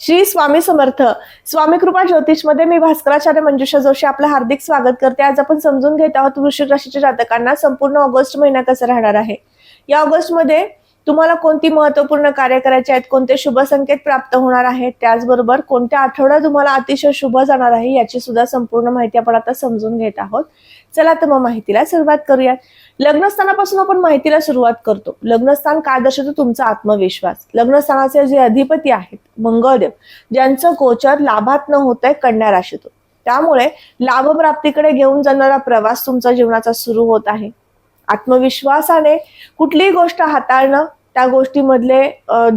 श्री स्वामी समर्थ. स्वामी कृपा ज्योतिषमध्ये मी भास्कराचार्य मंजुषा जोशी आपलं हार्दिक स्वागत करते. आज आपण समजून घेत आहोत वृश्चिक राशीच्या जातकांना संपूर्ण ऑगस्ट महिना कसा राहणार आहे? या ऑगस्टमध्ये तुम्हाला कोणती महत्त्वपूर्ण कार्य करायचे आहेत कोणते शुभ संकेत प्राप्त होणार आहेत त्याचबरोबर कोणत्या आठवड्यात तुम्हाला अतिशय शुभ जाणार आहे याची सुद्धा संपूर्ण माहिती आपण आता समजून घेत आहोत. चला तर मग माहितीला सुरुवात करूयात. लग्नस्थानापासून आपण माहितीला सुरुवात करतो. लग्नस्थान काय दर्शवतो? तुमचा आत्मविश्वास. लग्नस्थानाचे जे अधिपती आहेत मंगळदेव ज्यांचं गोचर लाभात न होत आहे कन्या राशीतून. त्यामुळे लाभप्राप्तीकडे घेऊन जाणारा प्रवास तुमचा जीवनाचा सुरू होत आहे. आत्मविश्वासाने कुठलीही गोष्ट हाताळणं त्या गोष्टीमधले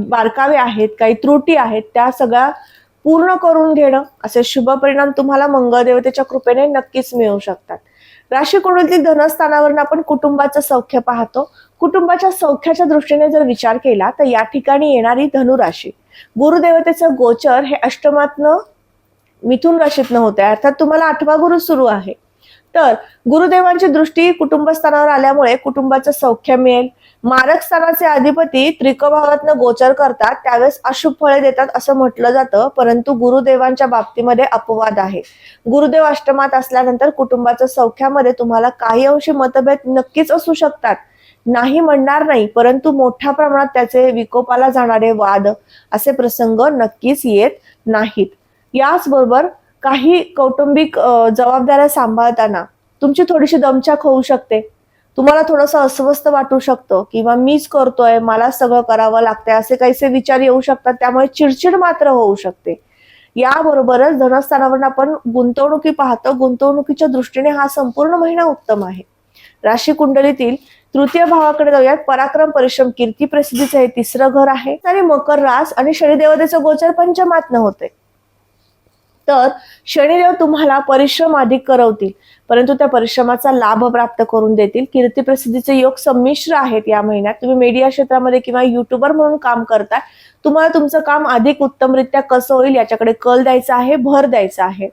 बारकावे आहेत काही त्रुटी आहेत त्या सगळ्या पूर्ण करून घेणं असे शुभ परिणाम तुम्हाला मंगळदेवतेच्या कृपेने नक्कीच मिळू शकतात. राशी कुंडलीतील धनस्थानावरून आपण कुटुंबाचं सौख्य पाहतो. कुटुंबाच्या सौख्याच्या दृष्टीने जर विचार केला तर या ठिकाणी येणारी धनुराशी गुरुदेवतेचं गोचर हे अष्टमातनं मिथुन राशीतनं होतं आहे अर्थात तुम्हाला आठवा गुरु सुरू आहे. तर गुरुदेवांची दृष्टी कुटुंबस्थानावर आल्यामुळे कुटुंबाचं सौख्य मिळेल. मारक स्थानाचे अधिपती त्रिकभावातनं गोचर करतात त्यावेळेस अशुभ फळे देतात असं म्हटलं जातं परंतु गुरुदेवांच्या बाबतीमध्ये अपवाद आहे. गुरुदेव अष्टमात असल्यानंतर कुटुंबाच्या सौख्यामध्ये तुम्हाला काही अंशी मतभेद नक्कीच असू शकतात. नाही म्हणणार नाही परंतु मोठ्या प्रमाणात त्याचे विकोपाला जाणारे वाद असे प्रसंग नक्कीच येत नाहीत. याचबरोबर काही कौटुंबिक जबाबदाऱ्या सांभाळताना तुमची थोडीशी दमछाक होऊ शकते. तुम्हाला थोडंसं अस्वस्थ वाटू शकतं किंवा मीच करतोय मला सगळं करावं लागतंय असे काहीसे विचार येऊ शकतात त्यामुळे चिडचिड मात्र होऊ शकते. याबरोबरच धनस्थानावर आपण गुंतवणुकी पाहतो गुंतवणुकीच्या दृष्टीने हा संपूर्ण महिना उत्तम आहे. राशी कुंडलीतील तृतीय भावाकडे जाऊयात. पराक्रम परिश्रम कीर्ती प्रसिद्धीचं हे तिसरं घर आहे. आणि मकर रास आणि शनिदेवतेचं गोचर पंचमात न होते तर शनिदेव तुम्हाला परिश्रम अधिक करवतील. परंतु त्या परिश्रमाचा लाभ प्राप्त करून देतील. कीर्ती प्रसिद्धीचे योग संमिश्र आहेत या महिन्यात. तुम्ही मीडिया क्षेत्रामध्ये किंवा युट्यूबर म्हणून काम करताय. तुम्हाला तुमचं काम अधिक उत्तमरित्या कसं होईल याच्याकडे कल द्यायचा आहे भर द्यायचा आहे.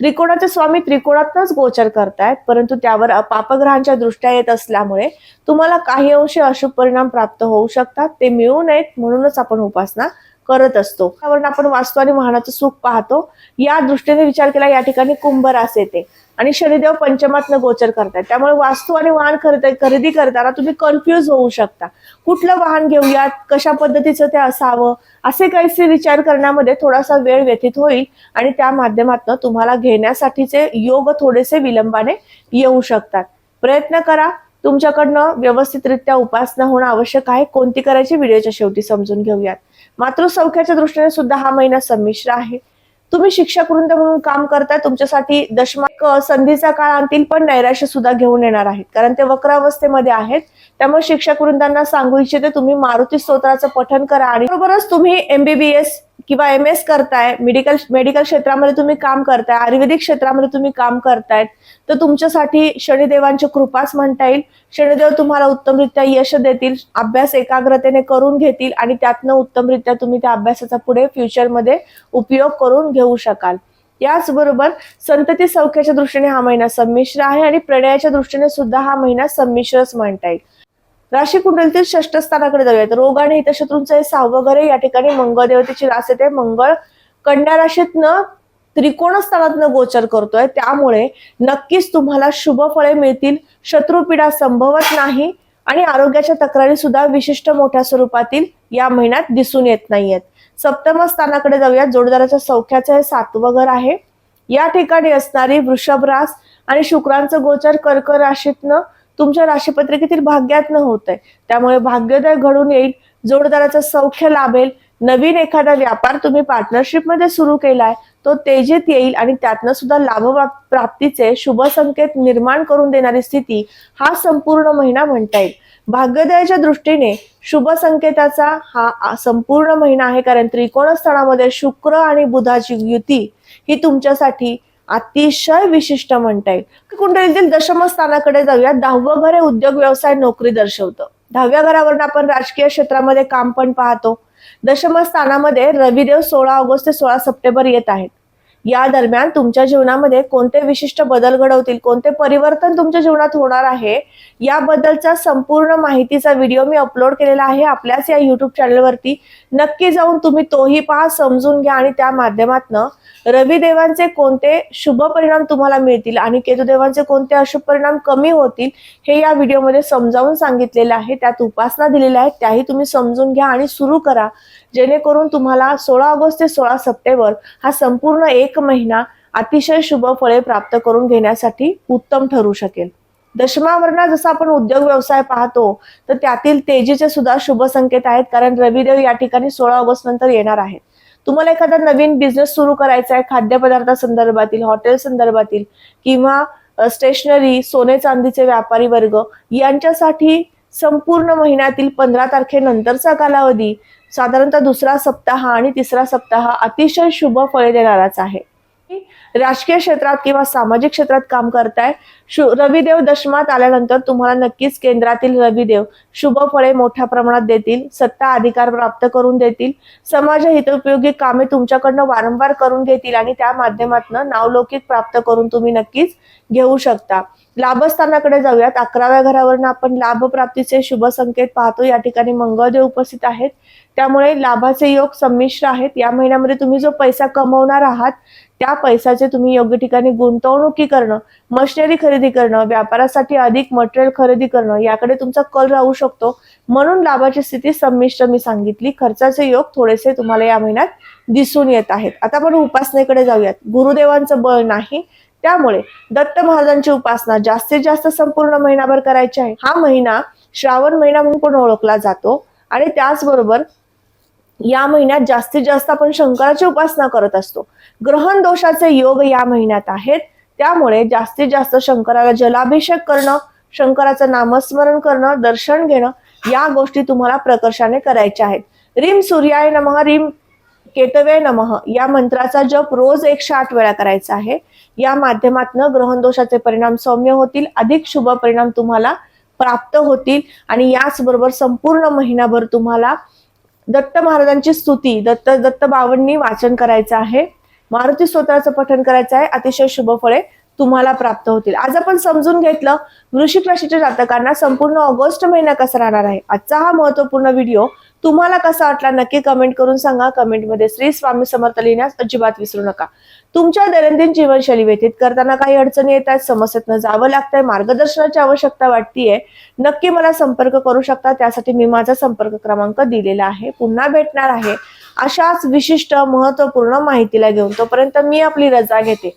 त्रिकोणाचे स्वामी त्रिकोणातच गोचर करतायत. परंतु त्यावर पापग्रहांच्या दृष्ट्या येत असल्यामुळे तुम्हाला काही अंशी अशुभ परिणाम प्राप्त होऊ शकतात. ते मिळू नयेत म्हणूनच आपण उपासना करत असतो. त्यावरून आपण वाचतो आणि वाहनाचं सुख पाहतो. या दृष्टीने विचार केला या ठिकाणी कुंभ रास येते. आणि शनिदेव पंचमातनं गोचर करतात. त्यामुळे वास्तू आणि वाहन खरेदी करताना तुम्ही कन्फ्युज होऊ शकता. कुठलं वाहन घेऊयात? कशा पद्धतीचं ते असावं? असे काहीसे विचार करण्यामध्ये थोडासा वेळ व्यतीत होईल आणि त्या माध्यमातून तुम्हाला घेण्यासाठीचे योग थोडेसे विलंबाने येऊ शकतात. प्रयत्न करा. तुमच्याकडनं व्यवस्थितरित्या उपासना होणं आवश्यक आहे. कोणती करायची व्हिडिओच्या शेवटी समजून घेऊयात. मातृसौख्याच्या दृष्टीने सुद्धा हा महिना संमिश्र आहे. तुम्ही शिक्षक वृंद म्हणून काम करताय तुमच्यासाठी दशमाक संधीचा काळ आणतील पण नैराश्य सुद्धा घेऊन येणार आहेत. कारण ते वक्रावस्थेमध्ये आहेत. त्यामुळे शिक्षक वृंदांना सांगू इच्छिते तुम्ही मारुती स्तोत्राचं पठन करा आणि बरोबरच तुम्ही एमबीबीएस किंवा एम एस करताय मेडिकल मेडिकल क्षेत्रामध्ये तुम्ही काम करताय आयुर्वेदिक क्षेत्रामध्ये तुम्ही काम करतायत तर तुमच्यासाठी शनिदेवांची कृपाच म्हणता येईल. शनिदेव तुम्हाला उत्तमरित्या यश देतील अभ्यास एकाग्रतेने करून घेतील आणि त्यातनं उत्तमरित्या तुम्ही त्या अभ्यासाचा पुढे फ्युचरमध्ये उपयोग करून घेऊ शकाल. याचबरोबर संतती सौख्याच्या दृष्टीने हा महिना संमिश्र आहे आणि प्रणयाच्या दृष्टीने सुद्धा हा महिना संमिश्रच म्हणता येईल. राशी कुंडलीतील षष्ठ स्थानाकडे जाऊयात. रोग आणि हितशत्रूंचं हे सहावं घर या ठिकाणी मंगळ देवतेची रास येते. मंगळ कन्या राशीतनं त्रिकोण स्थानातनं गोचर करतोय. त्यामुळे नक्कीच तुम्हाला शुभ फळे मिळतील. शत्रुपीडा संभवत नाही आणि आरोग्याच्या तक्रारी सुद्धा विशिष्ट मोठ्या स्वरूपातील या महिन्यात दिसून येत नाहीयेत. सप्तम स्थानाकडे जाऊयात. जोडदाराच्या सौख्याचं हे सातवं घर आहे. या ठिकाणी असणारी वृषभ रास आणि शुक्रांचं गोचर कर्क राशीतनं तुमच्या राशीपत्रिकेतील भाग्यात होत आहे त्यामुळे भाग्योदय घडून येईल जोडदाराचं सौख्य लाभेल. नवीन एखादा व्यापार तुम्ही पार्टनरशिपमध्ये सुरू केलाय तो तेजेत येईल आणि त्यातनं सुद्धा लाभ प्राप्तीचे शुभ संकेत निर्माण करून देणारी स्थिती हा संपूर्ण महिना म्हणता येईल. भाग्योदयाच्या दृष्टीने शुभ संकेताचा हा संपूर्ण महिना आहे कारण त्रिकोण स्थळामध्ये शुक्र आणि बुधाची युती ही तुमच्यासाठी अतिशय विशिष्ट म्हणता येईल. कुंडलीतील दशमस्थानाकडे जाऊया दहावं घर हे उद्योग व्यवसाय नोकरी दर्शवतं. दहाव्या घरावरून आपण राजकीय क्षेत्रामध्ये काम पण पाहतो. दशम स्थानामध्ये रविदेव सोळा ऑगस्ट ते सोळा सप्टेंबर येत आहेत. या दरम्यान तुमच्या जीवनामध्ये कोणते विशिष्ट बदल घडवतील कोणते परिवर्तन तुमच्या जीवनात होणार आहे याबद्दलचा संपूर्ण माहितीचा व्हिडिओ मी अपलोड केलेला आहे आपल्याच या युट्यूब चॅनलवरती नक्की जाऊन तुम्ही तोही पहा समजून घ्या आणि त्या माध्यमातनं रविदेवांचे कोणते शुभ परिणाम तुम्हाला मिळतील आणि केतुदेवांचे कोणते अशुभ परिणाम कमी होतील हे या व्हिडिओमध्ये समजावून सांगितलेलं आहे. त्यात उपासना दिलेल्या आहेत त्याही तुम्ही समजून घ्या आणि सुरू करा. जेणेकरून तुम्हाला सोळा ऑगस्ट ते सोळा सप्टेंबर हा संपूर्ण एक महिना अतिशय शुभ फळे प्राप्त करून घेण्यासाठी उत्तम ठरू शकेल. दशमावरणात जसं आपण उद्योग व्यवसाय पाहतो तर त्यातील तेजीचे सुद्धा शुभ संकेत आहेत कारण रविदेव या ठिकाणी सोळा ऑगस्ट नंतर येणार आहेत. तुम्हाला एखादा नवीन बिझनेस सुरू करायचा आहे खाद्यपदार्थासंदर्भातील हॉटेल संदर्भातील किंवा स्टेशनरी सोने चांदीचे व्यापारी वर्ग यांच्यासाठी संपूर्ण महिन्यातील पंधरा तारखेनंतरचा कालावधी साधारणतः दुसरा सप्ताह आणि तिसरा सप्ताह अतिशय शुभ फळे देणाराच आहे. राजकीय क्षेत्रात किंवा सामाजिक क्षेत्रात काम करताय. रविदेव दशमात आल्यानंतर तुम्हाला नक्कीच केंद्रातील रविदेव शुभ फळे मोठ्या प्रमाणात देतील सत्ता अधिकार प्राप्त करून देतील समाज हितोपयोगी कामे तुमच्याकडनं वारंवार करून घेतील आणि त्या माध्यमातून नावलौकिक प्राप्त करून तुम्ही नक्कीच घेऊ शकता. लाभस्थानाकडे जाऊयात. अकराव्या घरावरनं आपण लाभ प्राप्तीचे शुभ संकेत पाहतो. या ठिकाणी मंगळदेव उपस्थित आहेत. त्यामुळे लाभाचे योग संमिश्र आहेत. या महिन्यामध्ये तुम्ही जो पैसा कमवणार आहात त्या पैशाचे तुम्ही योग्य ठिकाणी गुंतवणुकी करणं मशिनरी खरेदी करणं व्यापारासाठी अधिक मटेरियल खरेदी करणं याकडे तुमचा कल राहू शकतो. म्हणून लाभाची स्थिती संमिश्र मी सांगितली. खर्चाचे योग थोडेसे तुम्हाला या महिन्यात दिसून येत आहेत. आता आपण उपासनेकडे जाऊयात. गुरुदेवांचं बळ नाही. त्यामुळे दत्त महाराजांची उपासना जास्तीत जास्त संपूर्ण महिनाभर करायची आहे. हा महिना श्रावण महिना म्हणून पण ओळखला जातो. आणि त्याचबरोबर या महिन्यात जास्तीत जास्त आपण शंकराची उपासना करत असतो. ग्रहण दोषाचे योग या महिन्यात आहेत. त्यामुळे जास्तीत जास्त शंकराला जलाभिषेक करणं शंकराचं नामस्मरण करणं दर्शन घेणं या गोष्टी तुम्हाला प्रकर्षाने करायच्या आहेत. रिम सूर्याय नमः रिम केतवे नमः या मंत्राचा जप रोज एकशे आठ वेळा करायचा आहे. या माध्यमातून ग्रहण दोषाचे परिणाम सौम्य होतील अधिक शुभ परिणाम तुम्हाला प्राप्त होतील आणि याचबरोबर संपूर्ण महिनाभर तुम्हाला दत्त महाराजांची स्तुती दत्त दत्त बावन्नी वाचन करायचं आहे. मारुती स्तोत्राचं पठण करायचं आहे. अतिशय शुभ फळे. तुम्हाला प्राप्त होतील. आज आपण समजून घेतलं वृश्चिक राशीच्या जातकांना संपूर्ण ऑगस्ट महिना कसा राहणार आहे? आजचा हा महत्त्वपूर्ण व्हिडिओ तुम्हाला कसा वाटला नक्की कमेंट करून सांगा. कमेंटमध्ये श्री स्वामी समर्थ लिहिण्यास अजिबात विसरू नका. तुमच्या दैनंदिन जीवनशैली व्यतीत करताना काही अडचणी येत आहेत समस्येतनं जावं लागतंय मार्गदर्शनाची आवश्यकता वाटतीये नक्की मला संपर्क करू शकता. त्यासाठी मी माझा संपर्क क्रमांक दिलेला आहे. पुन्हा भेटणार आहे अशाच विशिष्ट महत्त्वपूर्ण माहितीला घेऊन तोपर्यंत मी आपली रजा घेते.